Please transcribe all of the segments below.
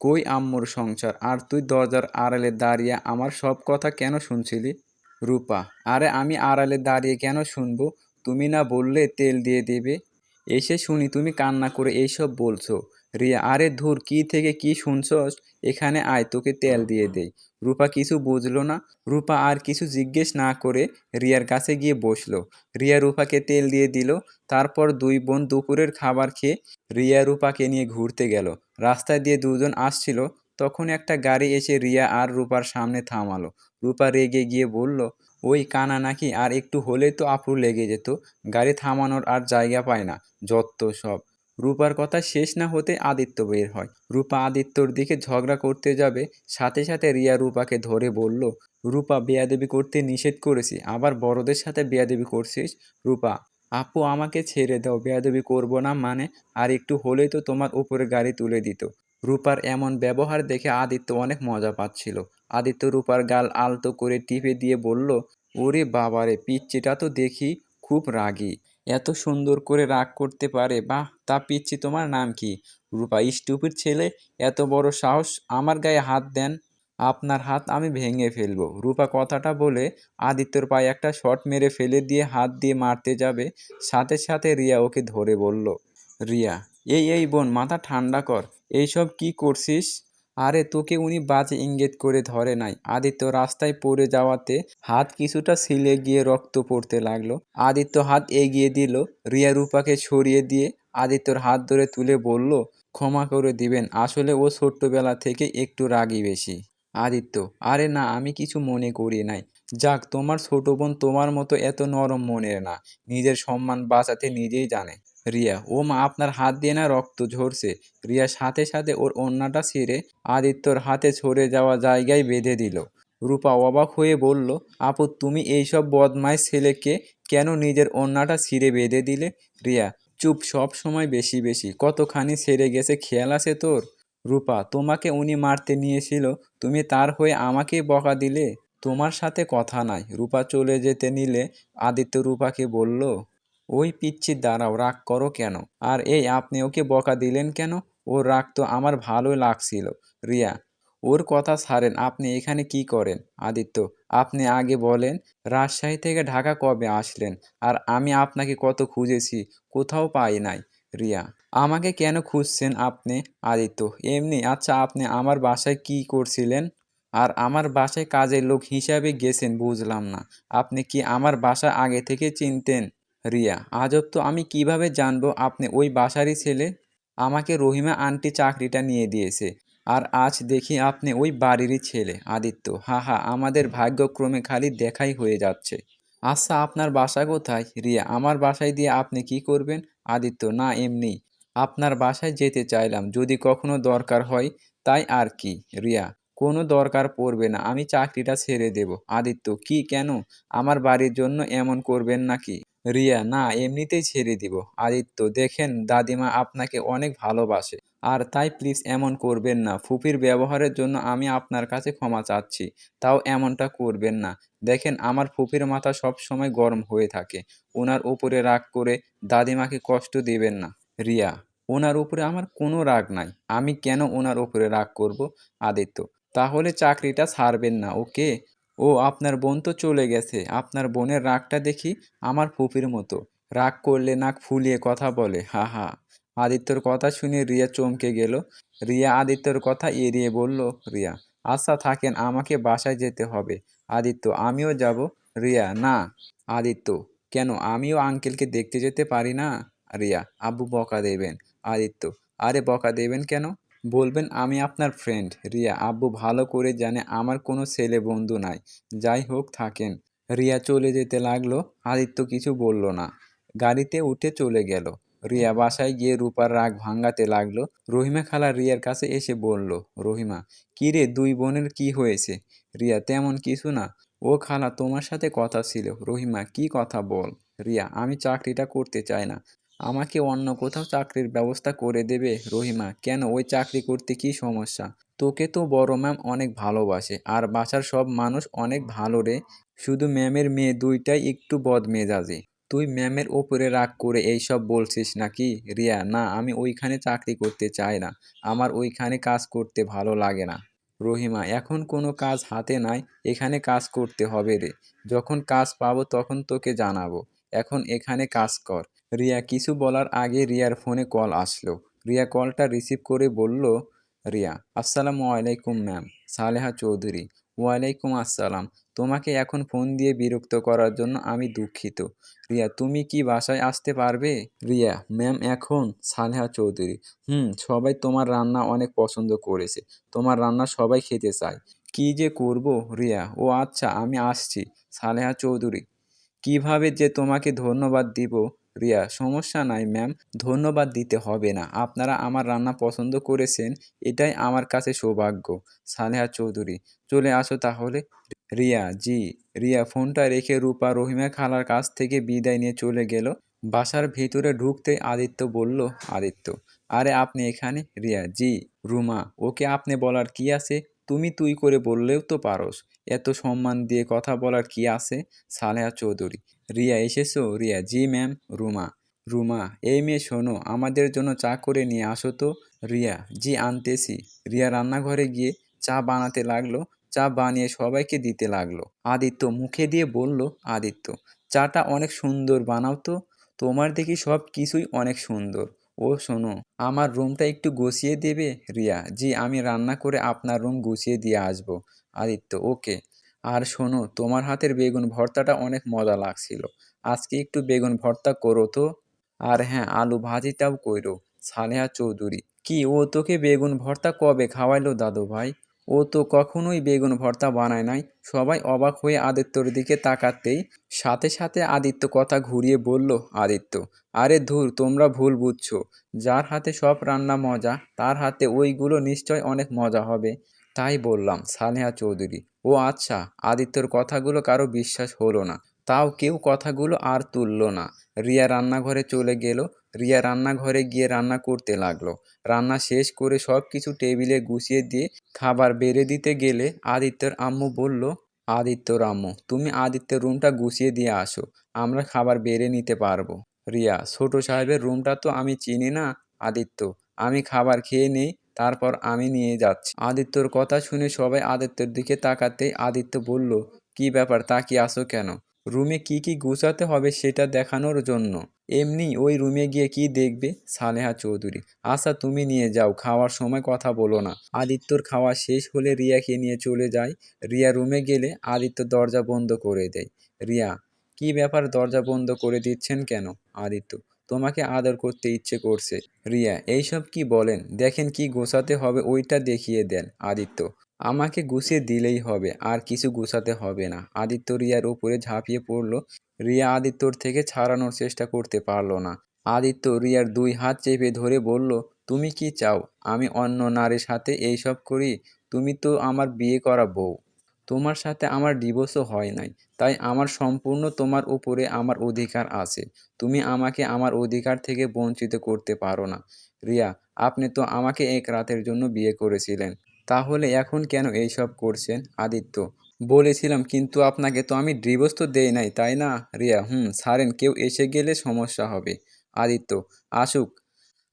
কই আম্মুর সংসার? আর তুই দরজার আড়ালে দাঁড়িয়ে আমার সব কথা কেন শুনছিলি? রূপা, আরে আমি আড়ালে দাঁড়িয়ে কেন শুনব? তুমি না বললে তেল দিয়ে দেবে? এসে শুনি তুমি কান্না করে এইসব বলছো। রিয়া, আরে ধুর, কি থেকে কি শুনছস? এখানে আয়, তোকে তেল দিয়ে দেই। রূপা কিছু বুঝলো না। রূপা আর কিছু জিজ্ঞেস না করে রিয়ার কাছে গিয়ে বসল। রিয়া রূপাকে তেল দিয়ে দিল। তারপর দুই বোন দুপুরের খাবার খেয়ে রিয়া রূপাকে নিয়ে ঘুরতে গেল। রাস্তায় দিয়ে দুজন আসছিল। তখন একটা গাড়ি এসে রিয়া আর রূপার সামনে থামালো। রূপা রেগে গিয়ে বলল, ওই কানা নাকি? আর একটু হলেই তো আপুর লেগে যেত। গাড়ি থামানোর আর জায়গা পায় না যত সব। রূপার কথা শেষ না হতে আদিত্য বের হয়। রূপা আদিত্যর দিকে ঝগড়া করতে যাবে, সাথে সাথে রিয়া রূপাকে ধরে বলল, রূপা, বেয়াদবি করতে নিষেধ করেছি, আবার বড়দের সাথে বেয়াদবি করছিস? রূপা, আপু আমাকে ছেড়ে দাও, বেয়াদবি করব না মানে? আর একটু হলেই তো তোমার উপরে গাড়ি তুলে দিত। রূপার এমন ব্যবহার দেখে আদিত্য অনেক মজা পাচ্ছিল। আদিত্য রূপার গাল আলতো করে টিপে দিয়ে বলল, ওরে বাবারে, পিচ্চিটা তো দেখি খুব রাগী। এত সুন্দর করে রাগ করতে পারে, বাহ, তা পিচ্ছি, তোমার নাম কি? রূপা স্টুপির ছেলে, এত বড় সাহস আমার গায়ে হাত দেন, আপনার হাত আমি ভেঙে ফেলব। রূপা কথাটা বলে আদিত্যর পায়ে একটা শট মেরে ফেলে দিয়ে হাত দিয়ে মারতে যাবে, সাথে সাথে রিয়া ওকে ধরে বলল, রিয়া, এই এই বোন, মাথা ঠান্ডা কর, এইসব কি করছিস? আরে তোকে উনি বাজে ইঙ্গিত করে ধরে নাই। আদিত্য রাস্তায় পড়ে যাওয়াতে হাত কিছুটা ছিলে গিয়ে রক্ত পড়তে লাগল। আদিত্য হাত এগিয়ে দিল, রিয়া রূপাকে সরিয়ে দিয়ে আদিত্যর হাত ধরে তুলে বলল, ক্ষমা করে দিবেন, আসলে ও ছোট্টবেলা থেকে একটু রাগী বেশি। আদিত্য, আরে না, আমি কিছু মনে করি নাই। যাক, তোমার ছোট বোন তোমার মতো এত নরম মনের না। নিজের সম্মান বাঁচাতে নিজেই জানে। রিয়া। ও মা আপনার হাত দিয়ে না রক্ত ঝরছে। রিয়া সাথে সাথে ওর অন্যটা ছিঁড়ে আদিত্যর হাতে ছড়ে যাওয়া জায়গায় বেঁধে দিল। রূপা অবাক হয়ে বলল, আপু, তুমি এইসব বদমাইশ ছেলেকে কেন নিজের অন্যটা ছিঁড়ে বেঁধে দিলে? রিয়া, চুপ, সব সময় বেশি বেশি। কতখানি ছেড়ে গেছে খেয়াল আছে তোর? রূপা, তোমাকে উনি মারতে নিয়েছিল। তুমি তার হয়ে আমাকে বকা দিলে? তোমার সাথে কথা নাই। রূপা চলে যেতে নিলে আদিত্য রূপাকে বলল ওই পিচ্ছি দাঁড়াও, রাগ করো কেন? আর এই আপনি ওকে বকা দিলেন কেন? ওর রাগ তো আমার ভালোই লাগছিল। রিয়া, ওর কথা ছাড়েন, আপনি এখানে কি করেন? আদিত্য, আপনি আগে বলেন, রাজশাহী থেকে ঢাকা কবে আসলেন? আর আমি আপনাকে কত খুঁজেছি, কোথাও পাই নাই। রিয়া, আমাকে কেন খুঁজছেন আপনি? আদিত্য, এমনি আচ্ছা আপনি আমার বাসায় কি করছিলেন? আর আমার বাসায় কাজের লোক হিসাবে গেছেন, বুঝলাম না। আপনি কি আমার বাসা আগে থেকে চিনতেন? রিয়া, আজব তো আমি কীভাবে জানব আপনি ওই বাসারই ছেলে? আমাকে রহিমা আন্টি চাকরিটা নিয়ে দিয়েছে, আর আজ দেখি আপনি ওই বাড়িরই ছেলে, আদিত্য। হা হা আমাদের ভাগ্যক্রমে খালি দেখাই হয়ে যাচ্ছে। আচ্ছা আপনার বাসা কোথায়? রিয়া, আমার বাসায় দিয়ে আপনি কি করবেন? আদিত্য, না, এমনি। আপনার বাসায় যেতে চাইলাম, যদি কখনো দরকার হয়, তাই আর কি? রিয়া, কোনো দরকার পড়বে না, আমি চাকরিটা ছেড়ে দেব। আদিত্য, কি, কেন? আমার বাড়ির জন্য এমন করবেন নাকি? রিয়া, না, এমনিতেই ছেড়ে দিব। আদিত্য, দেখেন, দাদিমা আপনাকে অনেক ভালোবাসে। আর তাই প্লিজ এমন করবেন না। ফুপির ব্যবহারের জন্য আমি আপনার কাছে ক্ষমা চাচ্ছি, তাও এমনটা করবেন না। দেখেন, আমার ফুপির মাথা সব সময় গরম হয়ে থাকে। ওনার উপরে রাগ করে দাদিমাকে কষ্ট দিবেন না। রিয়া ওনার উপরে আমার কোনো রাগ নাই। আমি কেন ওনার উপরে রাগ করব? আদিত্য, তাহলে চাকরিটা ছাড়বেন না, ওকে? ও আপনার বোন তো চলে গেছে। আপনার বোনের রাগটা দেখি আমার ফুপির মতো। রাগ করলে নাক ফুলিয়ে কথা বলে, হা হা। আদিত্যর কথা শুনে রিয়া চমকে গেল। রিয়া আদিত্যর কথা এড়িয়ে বলল, রিয়া আচ্ছা থাকেন, আমাকে বাসায় যেতে হবে। আদিত্য, আমিও যাব। রিয়া, না। আদিত্য, কেন? আমিও আঙ্কেলকে দেখতে যেতে পারি না? রিয়া, আব্বু বকা দেবেন। আদিত্য, আরে বকা দেবেন কেন? বলবেন, আমি আপনার ফ্রেন্ড রিয়া। আব্বু ভালো করে জানে আমার কোনো ছেলে বন্ধু নাই। যাই হোক, থাকেন। রিয়া চলে যেতে লাগল। আদিত্য কিছু বলল না। গাড়িতে উঠে চলে গেল। রিয়া বাসায় গিয়ে রূপার রাগ ভাঙাতে লাগল। রহিমা খালা রিয়ার কাছে এসে বলল, রহিমা, কি রে, দুই বোনের কি হয়েছে? রিয়া, তেমন কিছু না। ও খালা তোমার সাথে কথা ছিল। রহিমা, কি কথা বল? রিয়া, আমি চাকরিটা করতে চাই না। আমাকে অন্য কোথাও চাকরির ব্যবস্থা করে দেবে, রহিমা। কেন? ওই চাকরি করতে কি সমস্যা? তোকে তো বড় ম্যাম অনেক ভালোবাসে, আর বাসার সব মানুষ অনেক ভালো রে। শুধু ম্যামের মেয়ে দুইটাই একটু বদমেজাজি। তুই ম্যামের ওপরে রাগ করে এইসব বলছিস নাকি? রিয়া, না, আমি ওইখানে চাকরি করতে চাই না। আমার ওইখানে কাজ করতে ভালো লাগে না। রহিমা, এখন কোনো কাজ হাতে নাই, এখানে কাজ করতে হবে রে। যখন কাজ পাবো তখন তোকে জানাব। এখন এখানে কাজ কর। রিয়া, কিছু বলার আগে রিয়ার ফোনে কল আসলো। রিয়া কলটা রিসিভ করে বলল, রিয়া, আসসালামু আলাইকুম, ম্যাম। সালেহা চৌধুরী, ওয়ালাইকুম আসসালাম। তোমাকে এখন ফোন দিয়ে বিরক্ত করার জন্য আমি দুঃখিত। রিয়া, তুমি কি বাসায় আসতে পারবে? রিয়া, ম্যাম, এখন সালেহা চৌধুরী। হুম, সবাই তোমার রান্না অনেক পছন্দ করেছে। তোমার রান্না সবাই খেতে চায়। কি যে করব, রিয়া? ও আচ্ছা আমি আসছি। সালেহা চৌধুরী, কীভাবে যে তোমাকে ধন্যবাদ দিব রিয়া সমস্যা নাই ম্যাম ধন্যবাদ দিতে হবে না। আপনারা আমার রান্না পছন্দ করেছেন, এটাই আমার কাছে সৌভাগ্য। সালেহা চৌধুরী, চলে আসো তাহলে। রিয়া, জি। রিয়া, ফোনটা রেখে রূপা রহিমা খালার কাছ থেকে বিদায় নিয়ে চলে গেল। বাসার ভেতরে ঢুকতে আদিত্য বলল, আদিত্য, আরে আপনি এখানে? রিয়া, জি। রুমা, ওকে আপনি বলার কি আছে? তুমি তুই করে বললেও তো পারোস। এত সম্মান দিয়ে কথা বলার কি আছে? সালেহা চৌধুরী রিয়া, এসেছ? রিয়া, জি ম্যাম, রুমা রুমা, এই মেয়ে শোনো, আমাদের জন্য চা করে নিয়ে আসো তো। রিয়া, জি, আনতেছি। রিয়া রান্নাঘরে গিয়ে চা বানাতে লাগল, চা বানিয়ে সবাইকে দিতে লাগল। আদিত্য মুখে দিয়ে বলল, আদিত্য, চাটা অনেক সুন্দর, বানাও তো। তোমার দেখি সব কিছুই অনেক সুন্দর। ও, শোনো, আমার রুমটা একটু গুছিয়ে দেবে? রিয়া, জি, আমি রান্না করে আপনার রুম গুছিয়ে দিয়ে আসব। আদিত্য, ওকে আর শোনো, তোমার হাতের বেগুন ভর্তাটা অনেক মজা লাগছিল। আজকে একটু বেগুন ভর্তা করো তো। আর হ্যাঁ আলু ভাজিটাও কইরো সালেহা চৌধুরী। কি, ও তোকে বেগুন ভর্তা কবে খাওয়াইলো দাদু ভাই? ও তো কখনোই বেগুন ভর্তা বানায় নাই। সবাই অবাক হয়ে আদিত্যর দিকে তাকাতেই সাথে সাথে আদিত্য কথা ঘুরিয়ে বলল, আদিত্য, আরে ধুর, তোমরা ভুল বুঝছ। যার হাতে সব রান্না মজা, তার হাতে ওইগুলো নিশ্চয় অনেক মজা হবে। তাই বললাম, সালেহা চৌধুরী, ও আচ্ছা আদিত্যর কথাগুলো কারও বিশ্বাস হলো না। তাও কেউ কথাগুলো আর তুললো না। রিয়া রান্নাঘরে চলে গেল। রিয়া রান্নাঘরে গিয়ে রান্না করতে লাগল। রান্না শেষ করে সব কিছু টেবিলে গুছিয়ে দিয়ে খাবার বেড়ে দিতে গেলে আদিত্যর আম্মু বলল, আদিত্যর আম্মু, তুমি আদিত্যের রুমটা গুছিয়ে দিয়ে আসো। আমরা খাবার বেড়ে নিতে পারব। রিয়া, ছোট সাহেবের রুমটা তো আমি চিনি না, আদিত্য। আমি খাবার খেয়ে নেই তারপর আমি নিয়ে যাচ্ছি। আদিত্যর কথা শুনে সবাই আদিত্যর দিকে তাকাতেই আদিত্য বলল, কি ব্যাপার, তাকিয়ে আসো কেন? রুমে কি কি গুছাতে হবে সেটা দেখানোর জন্য। এমনি ওই রুমে গিয়ে কি দেখবে? সালেহা চৌধুরী আচ্ছা তুমি নিয়ে যাও, খাওয়ার সময় কথা বলো না। আদিত্যর খাওয়া শেষ হলে রিয়াকে নিয়ে চলে যায়। রিয়া রুমে গেলে আদিত্য দরজা বন্ধ করে দেয়। রিয়া, কি ব্যাপার দরজা বন্ধ করে দিচ্ছেন কেন? আদিত্য তোমাকে আদর করতে ইচ্ছে করছে। রিয়া, এইসব কি বলেন? দেখেন কি গোছাতে হবে, ওইটা দেখিয়ে দেন, আদিত্য। আমাকে গুছিয়ে দিলেই হবে, আর কিছু গুছাতে হবে না। আদিত্য রিয়ার উপরে ঝাঁপিয়ে পড়ল। রিয়া আদিত্যর থেকে ছাড়ানোর চেষ্টা করতে পারল না। আদিত্য রিয়ার দুই হাত চেপে ধরে বলল, তুমি কি চাও? আমি অন্য নারীর সাথে এইসব করি? তুমি তো আমার বিয়ে করা বউ। তোমার সাথে আমার ডিভোর্সও হয় নাই। তাই আমার সম্পূর্ণ তোমার উপরে আমার অধিকার আছে। তুমি আমাকে আমার অধিকার থেকে বঞ্চিত করতে পারো না। রিয়া, আপনি তো আমাকে এক রাতের জন্য বিয়ে করেছিলেন। তাহলে এখন কেন এইসব করছেন আদিত্য? বলেছিলাম, কিন্তু আপনাকে তো আমি ডিভোর্স তো দেই নাই, তাই না? রিয়া, হুম সারেন কেউ এসে গেলে সমস্যা হবে। আদিত্য, আসুক।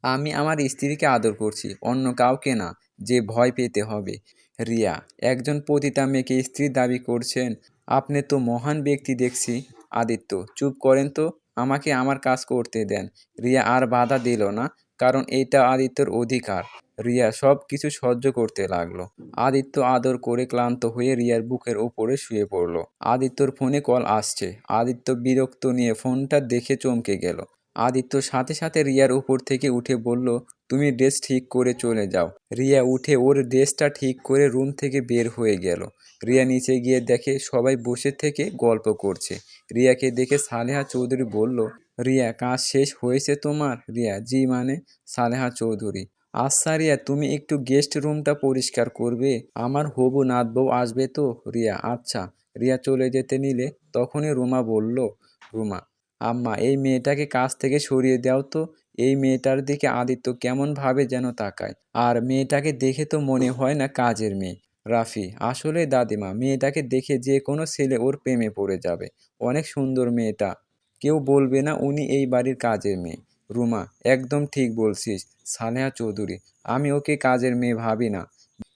আমি আমার স্ত্রীকে আদর করছি, অন্য কাউকে না, যে ভয় পেতে হবে। রিয়া, একজন পতিতা মেয়েকে স্ত্রী দাবি করছেন। আপনি তো মহান ব্যক্তি দেখছি। আদিত্য, চুপ করেন তো, আমাকে আমার কাজ করতে দেন। রিয়া আর বাধা দিল না, কারণ এইটা আদিত্যর অধিকার। রিয়া সব কিছু সহ্য করতে লাগল। আদিত্য আদর করে ক্লান্ত হয়ে রিয়ার বুকের ওপরে শুয়ে পড়ল। আদিত্যর ফোনে কল আসছে। আদিত্য বিরক্ত নিয়ে ফোনটা দেখে চমকে গেল। আদিত্য সাথে সাথে রিয়ার উপর থেকে উঠে বলল, তুমি ড্রেস ঠিক করে চলে যাও। রিয়া উঠে ওর ড্রেসটা ঠিক করে রুম থেকে বের হয়ে গেল। রিয়া নিচে গিয়ে দেখে সবাই বসে থেকে গল্প করছে। রিয়াকে দেখে সালেহা চৌধুরী বলল, রিয়া, কাজ শেষ হয়েছে তোমার? রিয়া, জি মানে সালেহা চৌধুরী। আচ্ছা রিয়া তুমি একটু গেস্ট রুমটা পরিষ্কার করবে। আমার হবু নাত বউ আসবে তো? রিয়া আচ্ছা। রিয়া চলে যেতে নিলে তখনই রুমা বলল, রুমা আম্মা, এই মেয়েটাকে কাছ থেকে সরিয়ে দাও তো। এই মেয়েটার দিকে আদিত্য কেমনভাবে যেন তাকায়। আর মেয়েটাকে দেখে তো মনে হয় না কাজের মেয়ে। রাফি আসলে দাদিমা, মেয়েটাকে দেখে যে কোনো ছেলে ওর প্রেমে পড়ে যাবে। অনেক সুন্দর মেয়েটা। কেউ বলবে না উনি এই বাড়ির কাজের মেয়ে। রুমা, একদম ঠিক বলছিস, সালেহা চৌধুরী, আমি ওকে কাজের মেয়ে ভাবি না।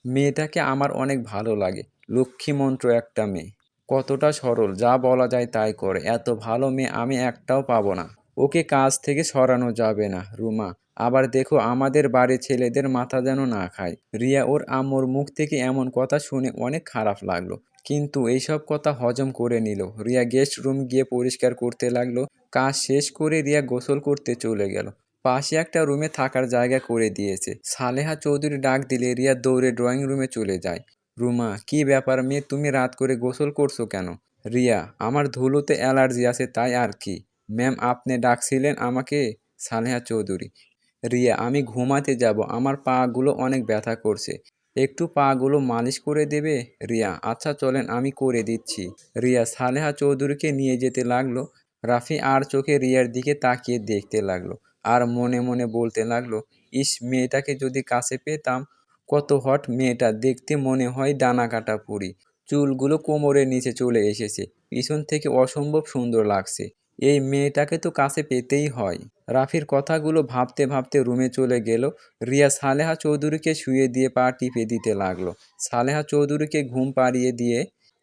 মেয়েটাকে আমার অনেক ভালো লাগে। লক্ষ্মীমন্ত্র একটা মেয়ে। কতটা সরল, যা বলা যায় তাই করে। এত ভালো মেয়ে আমি একটাও পাবো না। ওকে কাজ থেকে সরানো যাবে না, রুমা। আবার দেখো আমাদের বাড়ির ছেলেদের মাথা যেন না খায়। রিয়া ওর আম্মুর মুখ থেকে এমন কথা শুনে অনেক খারাপ লাগল। কিন্তু এইসব কথা হজম করে নিল। রিয়া গেস্ট রুম গিয়ে পরিষ্কার করতে লাগল। কাজ শেষ করে রিয়া গোসল করতে চলে গেল। পাশে একটা রুমে থাকার জায়গা করে দিয়েছে। সালেহা চৌধুরী ডাক দিলে রিয়া দৌড়ে ড্রয়িং রুমে চলে যায়। রুমা, কি ব্যাপার মেয়ে, তুমি রাত করে গোসল করছ কেন? রিয়া, আমার ধুলোতে অ্যালার্জি আছে, তাই আর কি? ম্যাম, আপনি ডাকছিলেন আমাকে? সালেহা চৌধুরী। রিয়া, আমি ঘুমাতে যাব, আমার পাগুলো অনেক ব্যথা করছে। একটু পাগুলো মালিশ করে দেবে? রিয়া আচ্ছা চলেন, আমি করে দিচ্ছি। রিয়া, সালেহা চৌধুরীকে নিয়ে যেতে লাগল। রাফি আর চোখে রিয়ার দিকে তাকিয়ে দেখতে লাগল। আর মনে মনে বলতে লাগল, ইস, মেয়েটাকে যদি কাছে পেতাম কত হট মেয়েটা দেখতে মনে হয় ডানা কাটা পুরি। চুলগুলো কোমরের নিচে চলে এসেছে। পিছন থেকে অসম্ভব সুন্দর লাগছে। এই মেয়েটাকে তো কাছে পেতেই হয়। রাফির কথাগুলো ভাবতে ভাবতে রুমে চলে গেল। রিয়া সালেহা চৌধুরীকে শুয়ে দিয়ে পা টিপে দিতে লাগল। সালেহা চৌধুরীকে ঘুম পাড়িয়ে দিয়ে,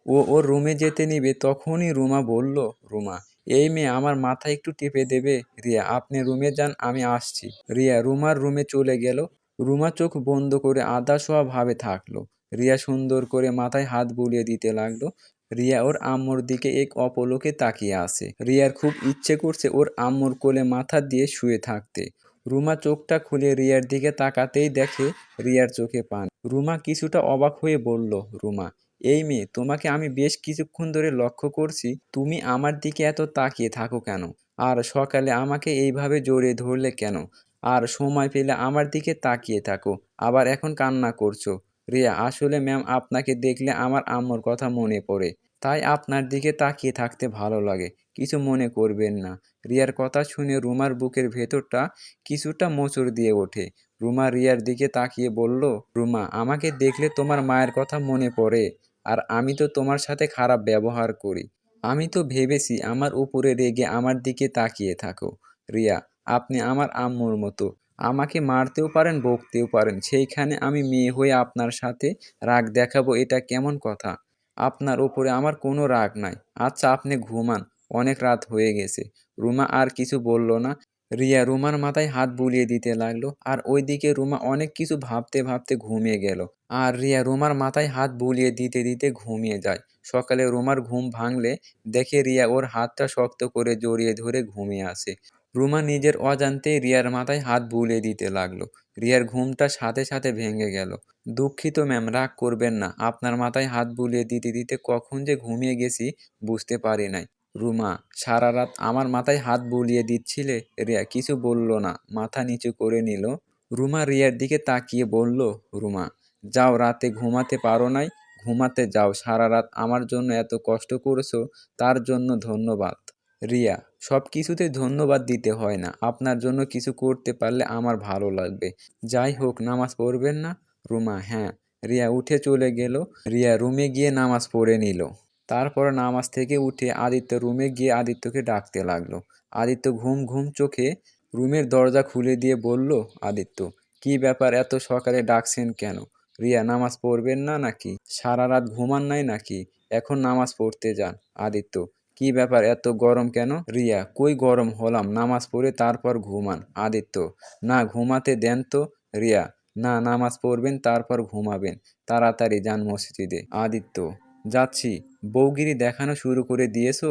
ও ওর রুমে যেতে নিবে তখনই রুমা বলল, রুমা, এই মেয়ে আমার মাথা একটু টিপে দেবে। রিয়া, আপনি রুমে যান, আমি আসছি। রিয়া রুমার রুমে চলে গেল। রুমা চোখ বন্ধ করে আদা শোয়া ভাবে থাকল। রিয়া সুন্দর করে মাথায় হাত বুলিয়ে দিতে লাগল। রিয়া ওর আম্মুর দিকে এক অপলোকে তাকিয়ে আছে। রিয়ার খুব ইচ্ছে করছে ওর আম্মুর কোলে মাথা দিয়ে শুয়ে থাকতে। রুমা চোখটা খুলে রিয়ার দিকে তাকাতেই দেখে রিয়ার চোখে পান। রুমা কিছুটা অবাক হয়ে বলল, রুমা, এই মেয়ে, তোমাকে আমি বেশ কিছুক্ষণ ধরে লক্ষ্য করছি। তুমি আমার দিকে এত তাকিয়ে থাকো কেন? আর সকালে আমাকে এইভাবে জড়িয়ে ধরলে কেন? আর সময় পেলে আমার দিকে তাকিয়ে থাকো। আবার এখন কান্না করছ। রিয়া, আসলে ম্যাম আপনাকে দেখলে আমার আম্মুর কথা মনে পড়ে। তাই আপনার দিকে তাকিয়ে থাকতে ভালো লাগে। কিছু মনে করবেন না। রিয়ার কথা শুনে রুমার বুকের ভেতরটা কিছুটা মোচড় দিয়ে ওঠে। রুমা রিয়ার দিকে তাকিয়ে বলল, রুমা, আমাকে দেখলে তোমার মায়ের কথা মনে পড়ে। আর আমি তো তোমার সাথে খারাপ ব্যবহার করি। আমি তো ভেবেছি আমার উপরে রেগে আমার দিকে তাকিয়ে থাকো। রিয়া আপনি আমার আম্মুর মতো। আমাকে মারতেও পারেন, বকতেও পারেন। সেইখানে আমি মেয়ে হয়ে আপনার সাথে রাগ দেখাবো, এটা কেমন কথা? আপনার ওপরে আমার কোনো রাগ নাই। আচ্ছা আপনি ঘুমান। অনেক রাত হয়ে গেছে। রুমা আর কিছু বলল না। রিয়া রুমার মাথায় হাত বুলিয়ে দিতে লাগল আর ওইদিকে রুমা অনেক কিছু ভাবতে ভাবতে ঘুমিয়ে গেল। আর রিয়া রুমার মাথায় হাত বুলিয়ে দিতে দিতে ঘুমিয়ে যায়। সকালে রুমার ঘুম ভাঙলে দেখে রিয়া ওর হাতটা শক্ত করে জড়িয়ে ধরে ঘুমিয়ে আসে। রুমা নিজের অজান্তেই রিয়ার মাথায় হাত বুলিয়ে দিতে লাগল। রিয়ার ঘুমটা সাথে সাথে ভেঙে গেল। দুঃখিত, ম্যাম, রাগ করবেন না। আপনার মাথায় হাত বুলিয়ে দিতে দিতে কখন যে ঘুমিয়ে গেছি বুঝতে পারি নাই। রুমা, সারা রাত আমার মাথায় হাত বুলিয়ে দিচ্ছিলে? রিয়া কিছু বলল না। মাথা নিচু করে নিল। রুমা রিয়ার দিকে তাকিয়ে বলল, রুমা, যাও রাতে ঘুমাতে পারো নাই। ঘুমাতে যাও। সারা রাত আমার জন্য এত কষ্ট করেছ, তার জন্য ধন্যবাদ। রিয়া সব কিছুতে ধন্যবাদ দিতে হয় না। আপনার জন্য কিছু করতে পারলে আমার ভালো লাগবে। যাই হোক, নামাজ পড়বেন না? রুমা হ্যাঁ। রিয়া উঠে চলে গেল। রিয়া রুমে গিয়ে নামাজ পড়ে নিল। তারপর নামাজ থেকে উঠে আদিত্য রুমে গিয়ে আদিত্যকে ডাকতে লাগল। আদিত্য ঘুম ঘুম চোখে রুমের দরজা খুলে দিয়ে বলল, আদিত্য, কি ব্যাপার এত সকালে ডাকছেন কেন? রিয়া, নামাজ পড়বেন না নাকি? সারা রাত ঘুমান নাই নাকি? এখন নামাজ পড়তে যান। আদিত্য কি ব্যাপার এত গরম কেন? রিয়া, কই গরম হলাম? নামাজ পড়ে তারপর ঘুমান। আদিত্য, না ঘুমাতে দেন তো? রিয়া, না নামাজ পড়বেন তারপর ঘুমাবেন। তাড়াতাড়ি যান মসজিদে। আদিত্য, যাচ্ছি। বৌগিরি দেখানো শুরু করে দিয়েছ?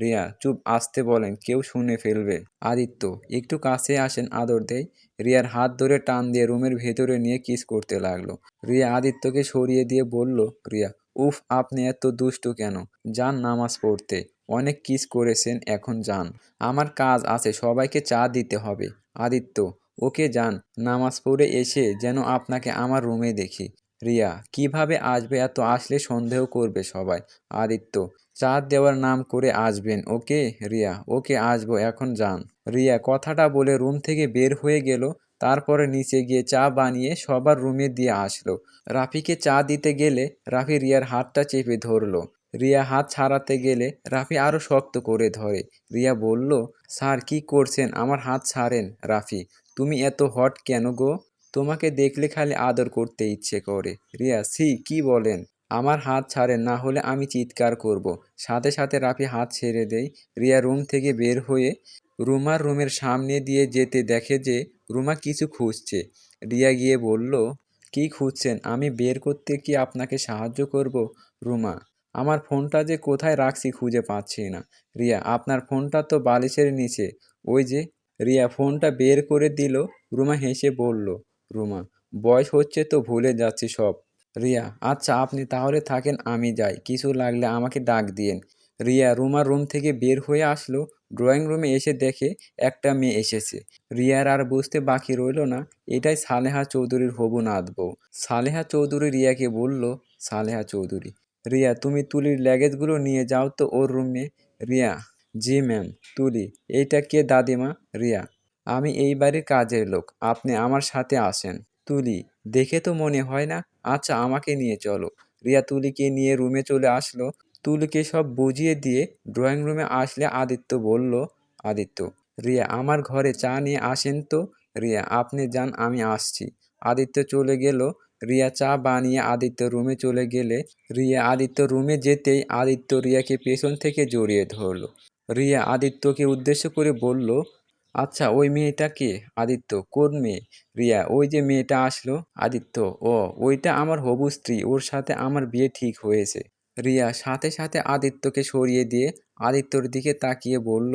রিয়া, চুপ আসতে বলেন, কেউ শুনে ফেলবে। আদিত্য, একটু কাছে আসেন আদর দেয় রিয়ার হাত ধরে টান দিয়ে রুমের ভেতরে নিয়ে কিস করতে লাগল। রিয়া আদিত্যকে সরিয়ে দিয়ে বলল, রিয়া, উফ, আপনি এত দুষ্টু কেন? যান নামাজ পড়তে। অনেক কিস করেছেন, এখন যান। আমার কাজ আছে, সবাইকে চা দিতে হবে। আদিত্য, ওকে যান, নামাজ পড়ে এসে যেন আপনাকে আমার রুমে দেখি। রিয়া, কীভাবে আসবে এত আসলে সন্দেহ করবে সবাই? আদিত্য, চা দেওয়ার নাম করে আসবেন, ওকে? রিয়া, ওকে আসব, এখন যান। রিয়া, কথাটা বলে রুম থেকে বের হয়ে গেল, তারপরে নিচে গিয়ে চা বানিয়ে সবার রুমে দিয়ে আসলো। রাফিকে চা দিতে গেলে রাফি রিয়ার হাতটা চেপে ধরলো। রিয়া হাত ছাড়াতে গেলে রাফি আরও শক্ত করে ধরে। রিয়া বলল, স্যার, কি করছেন? আমার হাত ছাড়েন, রাফি। তুমি এত হট কেন গো? তোমাকে দেখলে খালি আদর করতে ইচ্ছে করে। রিয়া সি কি বলেন? আমার হাত ছাড়েন, না হলে আমি চিৎকার করব। সাথে সাথে রাফি হাত ছেড়ে দেয়। রিয়া রুম থেকে বের হয়ে রুমার রুমের সামনে দিয়ে যেতে দেখে যে রুমা কিছু খুঁজছে। রিয়া গিয়ে বলল, কি খুঁজছেন? আমি বের করতে কি আপনাকে সাহায্য করব, রুমা? আমার ফোনটা যে কোথায় রাখছি খুঁজে পাচ্ছি না। রিয়া, আপনার ফোনটা তো বালিশের নিচে। ওই যে, রিয়া, ফোনটা বের করে দিল। রুমা হেসে বলল, রুমা, বয়স হচ্ছে তো ভুলে যাচ্ছি সব। রিয়া আচ্ছা আপনি তাহলে থাকেন, আমি যাই। কিছু লাগলে আমাকে ডাক দিয়েন। রিয়া রুমার রুম থেকে বের হয়ে আসলো। ড্রয়িং রুমে এসে দেখে একটা মেয়ে এসেছে। রিয়ার আর বুঝতে বাকি রইল না। এটাই সালেহা চৌধুরীর হবু নাথ বউ সালেহা চৌধুরী রিয়াকে বলল, সালেহা চৌধুরী রিয়া, তুমি তুলির ল্যাগেজগুলো নিয়ে যাও তো ওর রুমে রিয়া, জি ম্যাম তুলি, এইটা কে দাদিমা? রিয়া, আমি এই বাড়ির কাজের লোক, আপনি আমার সাথে আসেন। তুলি, দেখে তো মনে হয় না? আচ্ছা আমাকে নিয়ে চলো। রিয়া, তুলিকে নিয়ে রুমে চলে আসলো। তুলিকে সব বুঝিয়ে দিয়ে ড্রয়িং রুমে আসলে আদিত্য বলল, আদিত্য, রিয়া, আমার ঘরে চা নিয়ে আসেন তো? রিয়া, আপনি যান, আমি আসছি। আদিত্য চলে গেল। রিয়া চা বানিয়ে আদিত্য রুমে চলে গেলে রিয়া আদিত্য রুমে যেতেই আদিত্য রিয়াকে পেছন থেকে জড়িয়ে ধরলো। রিয়া আদিত্যকে উদ্দেশ্য করে বলল আচ্ছা ওই মেয়েটা কে? আদিত্য, কোন মেয়ে? রিয়া, ওই যে মেয়েটা আসলো, আদিত্য। ও, ওইটা আমার হবু স্ত্রী, ওর সাথে আমার বিয়ে ঠিক হয়েছে। রিয়া সাথে সাথে আদিত্যকে সরিয়ে দিয়ে আদিত্যর দিকে তাকিয়ে বলল,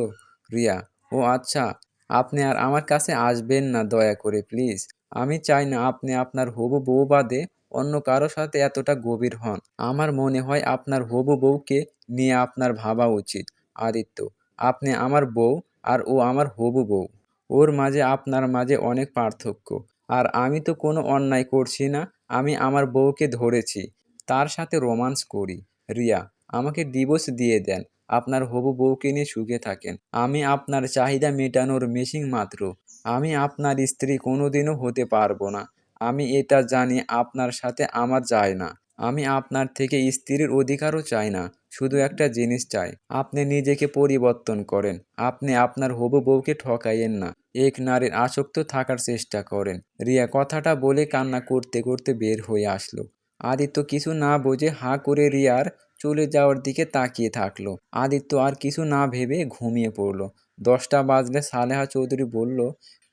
রিয়া, ও আচ্ছা আপনি আর আমার কাছে আসবেন না, দয়া করে, প্লিজ। আমি চাই না আপনি আপনার হবু বউ বাদে অন্য কারও সাথে এতটা গভীর হন। আমার মনে হয় আপনার হবু বউকে নিয়ে আপনার ভাবা উচিত। আদিত্য, আপনি আমার বউ আর ও আমার হবু বউ। ওর মাঝে আপনার মাঝে অনেক পার্থক্য। আর আমি তো কোনো অন্যায় করছি না, আমি আমার বউকে ধরেছি। তার সাথে রোমান্স করি। রিয়া, আমাকে ডিভোর্স দিয়ে দেন। আপনার হবু বউকে নিয়ে সুখে থাকেন। আমি আপনার চাহিদা মেটানোর মেশিন মাত্র। আমি আপনার স্ত্রী কোনোদিনও হতে পারব না। আমি এটা জানি, আপনার সাথে আমার যায় না। আমি আপনার থেকে স্ত্রীর অধিকারও চাই না, শুধু একটা জিনিস চাই। আপনি নিজেকে পরিবর্তন করেন। আপনি আপনার হবু বউকে ঠকাইয়েন না। এক নারীর আসক্ত থাকার চেষ্টা করেন। রিয়া কথাটা বলে কান্না করতে করতে বের হয়ে আসলো। আদিত্য কিছু না বোঝে হাঁ করে রিয়ার চলে যাওয়ার দিকে তাকিয়ে থাকল। আদিত্য আর কিছু না ভেবে ঘুমিয়ে পড়ল। দশটা বাজলে সালেহা চৌধুরী বলল,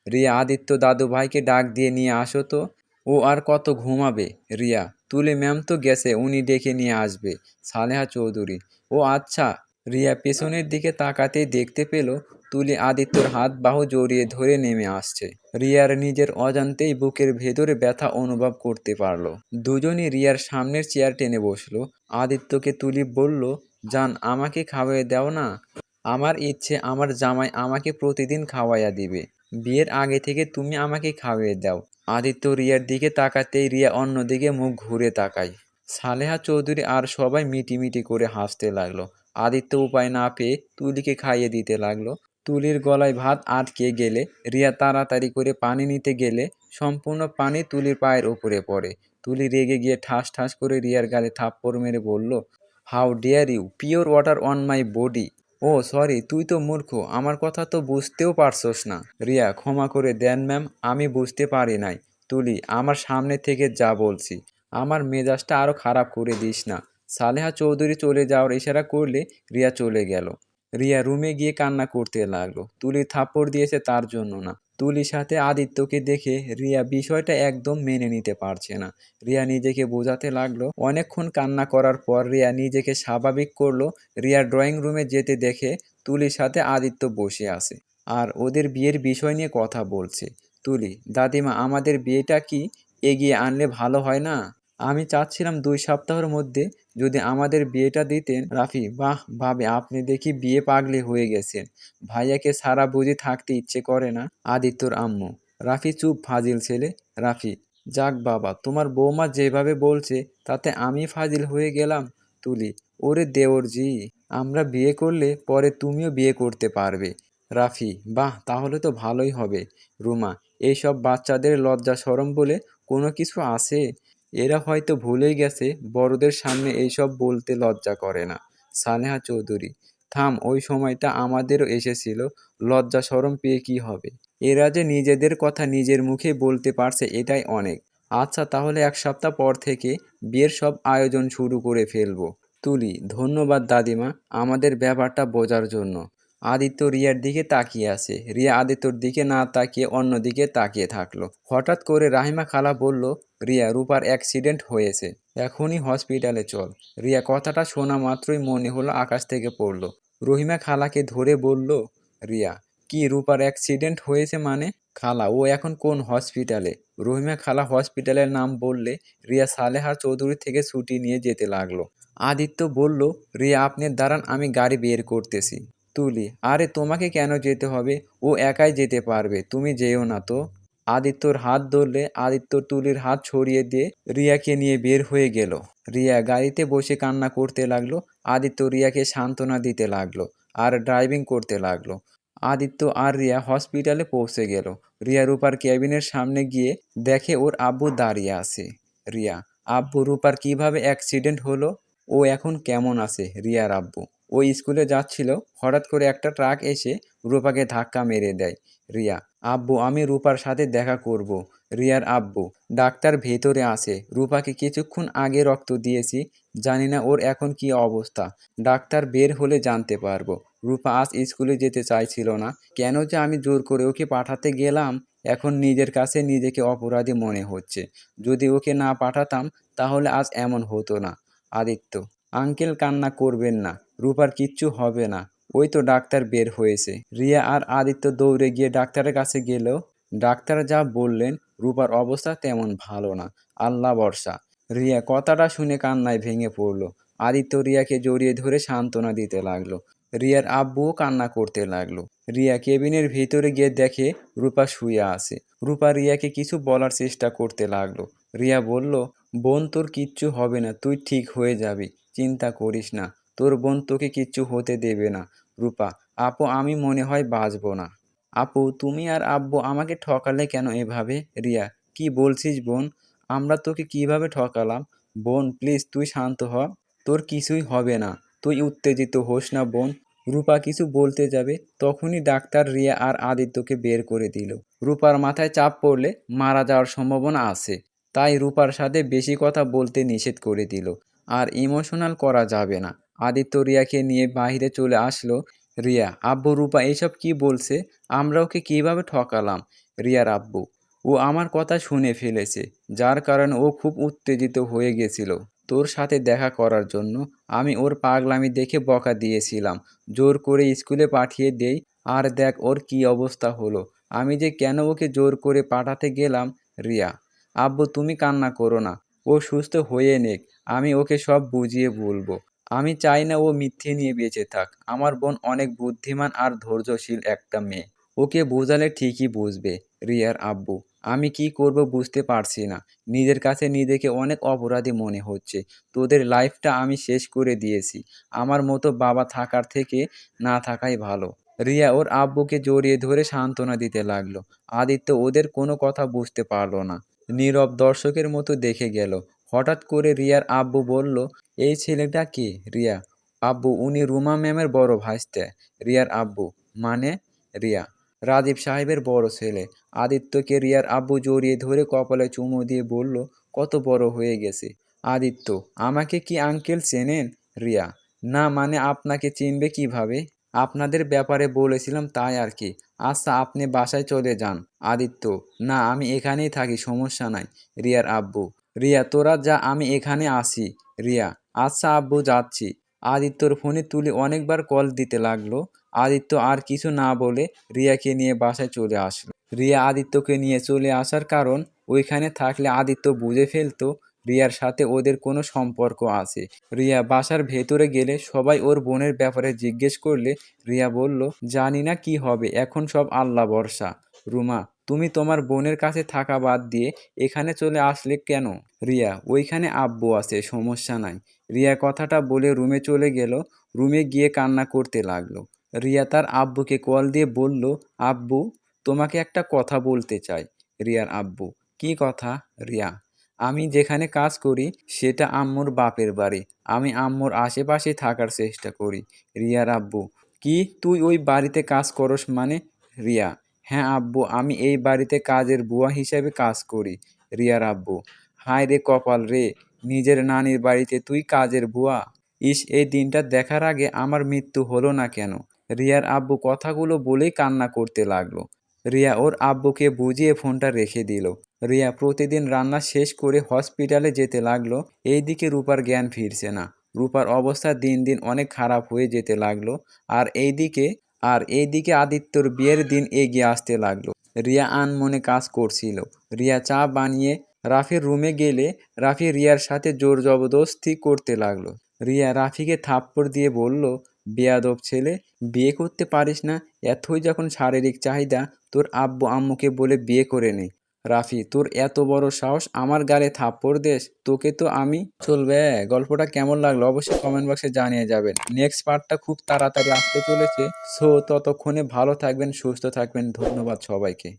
রিয়া, আদিত্য দাদু ভাইকে ডাক দিয়ে নিয়ে আসো তো। ও আর কত ঘুমাবে? রিয়া, তুলে ম্যাম তো গেছে, উনি ডেকে নিয়ে আসবে। সালেহা চৌধুরী, ও আচ্ছা। রিয়া পেছনের দিকে তাকাতেই দেখতে পেল তুলি আদিত্যর হাত বাহু জড়িয়ে ধরে নেমে আসছে। রিয়ার নিজের অজান্তেই বুকের ভেতরে ব্যথা অনুভব করতে পারল। দুজনই রিয়ার সামনের চেয়ার টেনে বসল। আদিত্যকে তুলি বলল, জান, আমাকে খাওয়াই দাও না। আমার ইচ্ছে আমার জামাই আমাকে প্রতিদিন খাওয়াইয়া দিবে। বিয়ের আগে থেকে তুমি আমাকে খাওয়িয়ে দাও। আদিত্য রিয়ার দিকে তাকাতেই রিয়া অন্যদিকে মুখ ঘুরে তাকায়। সালেহা চৌধুরী আর সবাই মিটিমিটি করে হাসতে লাগল। আদিত্য উপায় না পেয়ে তুলিকে খাইয়ে দিতে লাগল। তুলির গলায় ভাত আটকে গেলে, রিয়া তাড়াতাড়ি করে পানি নিতে গেলে সম্পূর্ণ পানি তুলির পায়ের উপরে পড়ে। তুলি রেগে গিয়ে ঠাস ঠাস করে রিয়ার গালে থাপ্পড় মেরে বলল, how dare you, pure water on my body. O, sorry, তুই তো মূর্খ, আমার কথা তো বুঝতেও পারছস না। রিয়া, ক্ষমা করে দেন ম্যাম, আমি বুঝতে পারি নাই। তুলি, আমার সামনে থেকে যা বলছি, আমার মেজাজটা আরও খারাপ করে দিস না। সালেহা চৌধুরী চলে যাওয়ার ইশারা করলে রিয়া চলে গেল। রিয়া রুমে গিয়ে কান্না করতে লাগল। তুলি থাপ্পড় দিয়েছে তার জন্য না। তুলির সাথে আদিত্যকে দেখে রিয়া বিষয়টা একদম মেনে নিতে পারছে না। রিয়া নিজেকে বোঝাতে লাগল। অনেকক্ষণ কান্না করার পর রিয়া নিজেকে স্বাভাবিক করল। রিয়া ড্রয়িং রুমে যেতে দেখে তুলির সাথে আদিত্য বসে আছে আর ওদের বিয়ের বিষয় নিয়ে কথা বলছে। তুলি, দাদিমা, আমাদের বিয়েটা কি এগিয়ে আনলে ভালো হয় না? আমি চাচ্ছিলাম দুই সপ্তাহের মধ্যে যদি আমাদের বিয়েটা দিতেন। রাফি, বাহ, ভাবে, আপনি দেখি বিয়ে পাগলি হয়ে গেছেন। ভাইয়াকে সারা বুঝি থাকতে ইচ্ছে করে না আদিত্যর আম্মু। রাফি চুপ, ফাজিল ছেলে। রাফি, যাক বাবা, তোমার বৌমা যেভাবে বলছে তাতে আমি ফাজিল হয়ে গেলাম তুলি। ওরে দেওর জি আমরা বিয়ে করলে পরে তুমিও বিয়ে করতে পারবে। রাফি, বাহ, তাহলে তো ভালোই হবে। রুমা, এইসব বাচ্চাদের লজ্জা সরম বলে কোনো কিছু আছে? এরা হয়তো ভুলেই গেছে, বড়দের সামনে এইসব বলতে লজ্জা করে না। সালেহা চৌধুরী, থাম, ওই সময়টা আমাদেরও এসেছিল, লজ্জা সরম পেয়ে কি হবে? এরা যে নিজেদের কথা নিজের মুখে বলতে পারছে এটাই অনেক। আচ্ছা তাহলে এক সপ্তাহ পর থেকে বিয়ের সব আয়োজন শুরু করে ফেলব। তুলি, ধন্যবাদ দাদিমা, আমাদের ব্যাপারটা বোঝার জন্য। আদিত্য রিয়ার দিকে তাকিয়ে আছে। রিয়া আদিত্যর দিকে না তাকিয়ে অন্য দিকে তাকিয়ে থাকল। হঠাৎ করে রাহিমা খালা বলল, রিয়া, রূপার অ্যাক্সিডেন্ট হয়েছে। এখনই হসপিটালে চল। রিয়া কথাটা শোনা মাত্রই মনে হলো আকাশ থেকে পড়ল। রহিমা খালাকে ধরে বলল, রিয়া, কি রূপার অ্যাক্সিডেন্ট হয়েছে মানে? খালা, ও এখন কোন হসপিটালে রহিমা খালা হসপিটালের নাম বললে, রিয়া সালেহা চৌধুরী থেকে ছুটি নিয়ে যেতে লাগল। আদিত্য বলল, রিয়া, আপনি দাঁড়ান, আমি গাড়ি বের করতেছি। তুলি। আরে তোমাকে কেন যেতে হবে? ও একাই যেতে পারবে, তুমি যেও না তো। আদিত্যর হাত ধরলে, আদিত্য তুলির হাত ছড়িয়ে দিয়ে রিয়াকে নিয়ে বের হয়ে গেল। রিয়া গাড়িতে বসে কান্না করতে লাগল, আদিত্য রিয়াকে সান্ত্বনা দিতে লাগল আর ড্রাইভিং করতে লাগল। আদিত্য আর রিয়া হসপিটালে পৌঁছে গেল। রিয়া রূপার ক্যাবিনের সামনে গিয়ে দেখে ওর আব্বু দাঁড়িয়ে আছে। রিয়া, আব্বু রূপার কীভাবে অ্যাক্সিডেন্ট হলো? ও এখন কেমন আছে? রিয়ার আব্বু ও স্কুলে যাচ্ছিল, হঠাৎ করে একটা ট্রাক এসে রূপাকে ধাক্কা মেরে দেয়, রিয়া। আব্বু, আমি রূপার সাথে দেখা করব। রিয়ার আব্বু, ডাক্তার ভেতরে আসে রূপাকে কিছুক্ষণ আগে রক্ত দিয়েছি, জানি না ওর এখন কি অবস্থা। ডাক্তার বের হলে জানতে পারব। রূপা আজ স্কুলে যেতে চাইছিল না। কেন যে আমি জোর করে ওকে পাঠাতে গেলাম, এখন নিজের কাছে নিজেকে অপরাধী মনে হচ্ছে। যদি ওকে না পাঠাতাম, তাহলে আজ এমন হতো না। আদিত্য, আঙ্কেল কান্না করবেন না। রূপার কিচ্ছু হবে না। ওই তো ডাক্তার বের হয়েছে। রিয়া আর আদিত্য দৌড়ে গিয়ে ডাক্তারের কাছে গেলেও ডাক্তার যা বললেন, রূপার অবস্থা তেমন ভালো না। আল্লাহ বর্ষা রিয়া কথাটা শুনে কান্নায় ভেঙে পড়ল। আদিত্য রিয়াকে জড়িয়ে ধরে সান্ত্বনা দিতে লাগল। রিয়ার আব্বুও কান্না করতে লাগল। রিয়া কেবিনের ভিতরে গিয়ে দেখে রূপা শুয়ে আছে। রূপা রিয়াকে কিছু বলার চেষ্টা করতে লাগল। রিয়া বলল, বোন, তোর কিচ্ছু হবে না। তুই ঠিক হয়ে যাবি। চিন্তা করিস না। তোর বোন তোকে কিচ্ছু হতে দেবে না। রূপা, আপু, আমি মনে হয় বাঁচব না। আপু, তুমি আর আব্বু আমাকে ঠকালে কেন এভাবে? রিয়া, কি বলছিস বোন? আমরা তোকে কীভাবে ঠকালাম? বোন, প্লিজ তুই শান্ত হ। তোর কিছুই হবে না। তুই উত্তেজিত হোস না বোন। রূপা কিছু বলতে যাবে, তখনই ডাক্তার রিয়া আর আদিত্যকে বের করে দিল। রূপার মাথায় চাপ পড়লে মারা যাওয়ার সম্ভাবনা আছে। তাই রূপার সাথে বেশি কথা বলতে নিষেধ করে দিল। আর ইমোশনাল করা যাবে না। আদিত্য রিয়াকে নিয়ে বাইরে চলে আসলো রিয়া। আব্বু রূপা, এসব কি বলছে? আমরা ওকে কীভাবে ঠকালাম? রিয়ার আব্বু, ও আমার কথা শুনে ফেলেছে, যার কারণে ও খুব উত্তেজিত হয়ে গেছিল তোর সাথে দেখা করার জন্য। আমি ওর পাগলামি দেখে বকা দিয়েছিলাম, জোর করে স্কুলে পাঠিয়ে দেই, আর দেখ ওর কি অবস্থা হলো। আমি যে কেন ওকে জোর করে পাঠাতে গেলাম? রিয়া, আব্বু, তুমি কান্না করো না, ও সুস্থ হয়ে নেক, আমি ওকে সব বুঝিয়ে বলব। আমি চাই না ও মিথ্যে নিয়ে বেঁচে থাক। আমার বোন অনেক বুদ্ধিমান আর ধৈর্যশীল একটা মেয়ে। ওকে বোঝালে ঠিকই বুঝবে, রিয়ার আব্বু। আমি কি করব বুঝতে পারছি না। নিজের কাছে নিজেকে অনেক অপরাধী মনে হচ্ছে। তোদের লাইফটা আমি শেষ করে দিয়েছি। আমার মতো বাবা থাকার থেকে না থাকাই ভালো। রিয়া ওর আব্বুকে জড়িয়ে ধরে সান্ত্বনা দিতে লাগল। আদিত্য ওদের কোনো কথা বুঝতে পারল না। নীরব দর্শকের মতো দেখে গেল। হঠাৎ করে রিয়ার আব্বু বলল, এই ছেলেটা কে রিয়া? আব্বু, উনি রুমা ম্যামের বড় ভাইস্তে। রিয়ার আব্বু? মানে? রিয়া, রাজীব সাহেবের বড় ছেলে। আদিত্যকে? রিয়ার আব্বু জড়িয়ে ধরে কপালে চুমু দিয়ে বলল, কত বড় হয়ে গেছে। আদিত্য, আমাকে কি আঙ্কেল চেনেন? রিয়া, না মানে আপনাকে চিনবে কীভাবে? আপনাদের ব্যাপারে বলেছিলাম তাই আর কি। আচ্ছা আপনি বাসায় চলে যান। আদিত্য, না, আমি এখানেই থাকি, সমস্যা নাই। রিয়ার আব্বু রিয়া, তোরা যা, আমি এখানে আসি রিয়া আচ্ছা আব্বু, যাচ্ছি। আদিত্যর ফোনে তুলে অনেকবার কল দিতে লাগল। আদিত্য আর কিছু না বলে রিয়াকে নিয়ে বাসায় চলে আসলো। রিয়া আদিত্যকে নিয়ে চলে আসার কারণ ওইখানে থাকলে আদিত্য বুঝে ফেলতো রিয়ার সাথে ওদের কোনো সম্পর্ক আছে। রিয়া বাসার ভেতরে গেলে সবাই ওর বোনের ব্যাপারে জিজ্ঞেস করলে রিয়া বলল, জানি না কি হবে, এখন সব আল্লাহ বর্ষা রুমা তুমি তোমার বোনের কাছে থাকা বাদ দিয়ে এখানে চলে আসলে কেন? রিয়া, ওইখানে আব্বু আছে, সমস্যা নাই। রিয়া কথাটা বলে রুমে চলে গেল। রুমে গিয়ে কান্না করতে লাগল। রিয়া তার আব্বুকে কল দিয়ে বলল, আব্বু, তোমাকে একটা কথা বলতে চাই। রিয়ার আব্বু, কি কথা? রিয়া, আমি যেখানে কাজ করি, সেটা আম্মুর বাপের বাড়ি। আমি আম্মুর আশেপাশে থাকার চেষ্টা করি। রিয়ার আব্বু, কি? তুই ওই বাড়িতে কাজ করস মানে? রিয়া হ্যাঁ আব্বু, আমি এই বাড়িতে কাজের বুয়া হিসেবে কাজ করি। রিয়ার আব্বু, হায় রে কপাল রে, নিজের নানির বাড়িতে তুই কাজের বুয়া? ইস, এই দিনটা দেখার আগে আমার মৃত্যু হলো না কেন? রিয়ার আব্বু কথাগুলো বলেই কান্না করতে লাগল। রিয়া ওর আব্বুকে বুঝিয়ে ফোনটা রেখে দিল। রিয়া প্রতিদিন রান্না শেষ করে হসপিটালে যেতে লাগল। এইদিকে রূপার জ্ঞান ফিরছে না। রূপার অবস্থা দিন দিন অনেক খারাপ হয়ে যেতে লাগল। আর এইদিকে আর এইদিকে আদিত্যর বিয়ের দিন এগিয়ে আসতে লাগল। রিয়া আনমনে কাজ করছিল। রিয়া চা বানিয়ে রাফির রুমে গেলে রাফি রিয়ার সাথে জোর জবরদস্তি করতে লাগল। রিয়া রাফিকে থাপ্পড় দিয়ে বলল, বেয়াদব ছেলে, বিয়ে করতে পারিস না। এতই যখন শারীরিক চাহিদা, তোর আব্বু আম্মুকে বলে বিয়ে করে নে। রাফি, তোর এত বড় সাহস আমার গালে থাপ্পড় দেশ তোকে তো আমি চলবে। গল্পটা কেমন লাগল অবশ্যই কমেন্ট বক্সে জানিয়ে যাবেন। নেক্সট পার্টটা খুব তাড়াতাড়ি আসতে চলেছে। সো ততক্ষণে ভালো থাকবেন, সুস্থ থাকবেন। ধন্যবাদ সবাইকে।